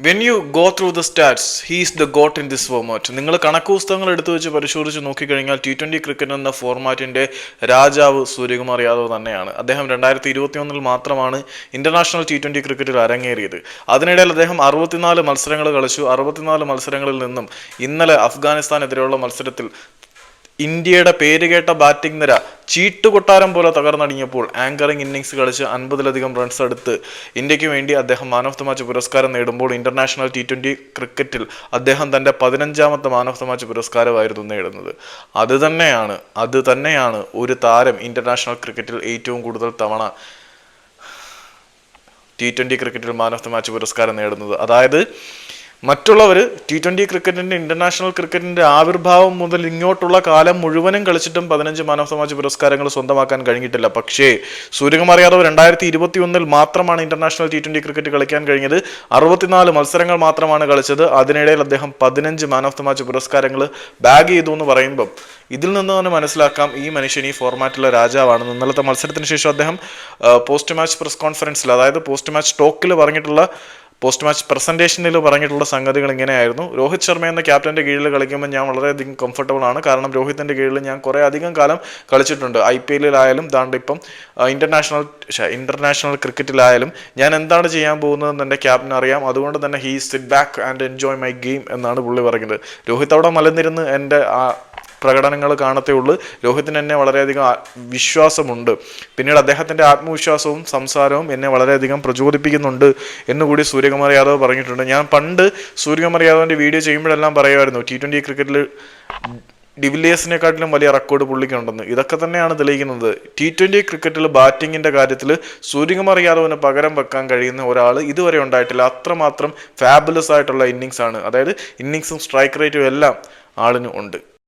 When you go through the stats he's the GOAT in this format നിങ്ങൾ കണക്ക് പുസ്തകങ്ങൾ എടുത്തു വെച്ച് പരിശോധിച്ച് നോക്കിക്കഴിഞ്ഞാൽ ടി ട്വന്റി ക്രിക്കറ്റ് എന്ന ഫോർമാറ്റിന്റെ രാജാവ് സൂര്യകുമാർ യാദവ് തന്നെയാണ്. അദ്ദേഹം രണ്ടായിരത്തി ഇരുപത്തി ഒന്നിൽ മാത്രമാണ് ഇന്റർനാഷണൽ ടി ട്വന്റി ക്രിക്കറ്റിൽ അരങ്ങേറിയത്. അതിനിടയിൽ അദ്ദേഹം അറുപത്തിനാല് മത്സരങ്ങൾ കളിച്ചു. അറുപത്തിനാല് മത്സരങ്ങളിൽ നിന്നും ഇന്നലെ അഫ്ഗാനിസ്ഥാനെതിരെയുള്ള മത്സരത്തിൽ ഇന്ത്യയുടെ പേരുകേട്ട ബാറ്റിംഗ് നിര ചീട്ടുകൊട്ടാരം പോലെ തകർന്നടിഞ്ഞപ്പോൾ ആങ്കറിംഗ് ഇന്നിങ്സ് കളിച്ച് അൻപതിലധികം റൺസ് എടുത്ത് ഇന്ത്യയ്ക്ക് വേണ്ടി അദ്ദേഹം മാൻ ഓഫ് ദ മാച്ച് പുരസ്കാരം നേടുമ്പോൾ ഇന്റർനാഷണൽ ടി ട്വന്റി ക്രിക്കറ്റിൽ അദ്ദേഹം തന്റെ പതിനഞ്ചാമത്തെ മാൻ ഓഫ് ദ മാച്ച് പുരസ്കാരമായിരുന്നു നേടുന്നത്. അത് തന്നെയാണ് അത് തന്നെയാണ് ഒരു താരം ഇന്റർനാഷണൽ ക്രിക്കറ്റിൽ ഏറ്റവും കൂടുതൽ തവണ ടി ട്വന്റി ക്രിക്കറ്റിൽ മാൻ ഓഫ് ദ മാച്ച് പുരസ്കാരം നേടുന്നത്. അതായത് മറ്റുള്ളവർ ടി ട്വന്റി ക്രിക്കറ്റിന്റെ ഇന്റർനാഷണൽ ക്രിക്കറ്റിന്റെ ആവിർഭാവം മുതൽ ഇങ്ങോട്ടുള്ള കാലം മുഴുവനും കളിച്ചിട്ടും പതിനഞ്ച് മാനവ മാച്ച് പുരസ്കാരങ്ങൾ സ്വന്തമാക്കാൻ കഴിഞ്ഞിട്ടില്ല. പക്ഷേ സൂര്യകുമാർ യാദവ് രണ്ടായിരത്തി ഇരുപത്തി ഒന്നിൽ മാത്രമാണ് ഇന്റർനാഷണൽ ടി ട്വന്റി ക്രിക്കറ്റ് കളിക്കാൻ കഴിഞ്ഞത്. അറുപത്തിനാല് മത്സരങ്ങൾ മാത്രമാണ് കളിച്ചത്. അതിനിടയിൽ അദ്ദേഹം പതിനഞ്ച് മാൻ ഓഫ് മാച്ച് പുരസ്കാരങ്ങൾ ബാഗ് ചെയ്തു എന്ന് പറയുമ്പം ഇതിൽ നിന്ന് തന്നെ മനസ്സിലാക്കാം ഈ മനുഷ്യൻ ഈ ഫോർമാറ്റിലെ രാജാവാണ് ഇന്നലത്തെ മത്സരത്തിന് ശേഷം അദ്ദേഹം പോസ്റ്റ് മാച്ച് പ്രസ് കോൺഫറൻസിൽ അതായത് പോസ്റ്റ് മാച്ച് ടോക്കിൽ പറഞ്ഞിട്ടുള്ള പോസ്റ്റ് മാച്ച് പ്രസന്റേഷനിൽ പറഞ്ഞിട്ടുള്ള സംഗതികൾ ഇങ്ങനെയായിരുന്നു. രോഹിത് ശർമ്മ എന്ന ക്യാപ്റ്റന്റെ കീഴിൽ കളിക്കുമ്പോൾ ഞാൻ വളരെയധികം കംഫർട്ടബിൾ ആണ്. കാരണം രോഹിത്തിന്റെ കീഴിൽ ഞാൻ കുറേ അധികം കാലം കളിച്ചിട്ടുണ്ട്. ഐ പി എല്ലിലായാലും ദാണ്ട് ഇപ്പം ഇന്റർനാഷണൽ ഇന്റർനാഷണൽ ക്രിക്കറ്റിലായാലും ഞാൻ എന്താണ് ചെയ്യാൻ പോകുന്നതെന്ന് എന്റെ ക്യാപ്റ്റൻ അറിയാം. അതുകൊണ്ട് തന്നെ he sit back and enjoy my game എന്നാണ് പുള്ളി പറയുന്നത്. രോഹിത് അവിടെ മലന്നിരുന്ന് എന്റെ ആ പ്രകടനങ്ങൾ കാണത്തേ ഉള്ളൂ. രോഹിത്തിന് എന്നെ വളരെയധികം വിശ്വാസമുണ്ട്. പിന്നീട് അദ്ദേഹത്തിന്റെ ആത്മവിശ്വാസവും സംസാരവും എന്നെ വളരെയധികം പ്രചോദിപ്പിക്കുന്നുണ്ട് എന്നുകൂടി സൂര്യകുമാർ യാദവ് പറഞ്ഞിട്ടുണ്ട്. ഞാൻ പണ്ട് സൂര്യകുമാർ യാദവിന്റെ വീഡിയോ ചെയ്യുമ്പോഴെല്ലാം പറയുമായിരുന്നു ടി ട്വന്റി ക്രിക്കറ്റിൽ ഡിവിലിയേഴ്സിനെക്കാട്ടിലും വലിയ റെക്കോർഡ് പുള്ളിക്കുണ്ടെന്ന്. ഇതൊക്കെ തന്നെയാണ് തെളിയിക്കുന്നത്. ടി ട്വന്റി ക്രിക്കറ്റിൽ ബാറ്റിങ്ങിന്റെ കാര്യത്തിൽ സൂര്യകുമാർ യാദവിന് പകരം വെക്കാൻ കഴിയുന്ന ഒരാൾ ഇതുവരെ ഉണ്ടായിട്ടില്ല. അത്രമാത്രം ഫാബുലസ് ആയിട്ടുള്ള ഇന്നിങ്സാണ് അതായത് ഇന്നിങ്സും സ്ട്രൈക്ക് റേറ്റും എല്ലാം ആളിന് ഉണ്ട്.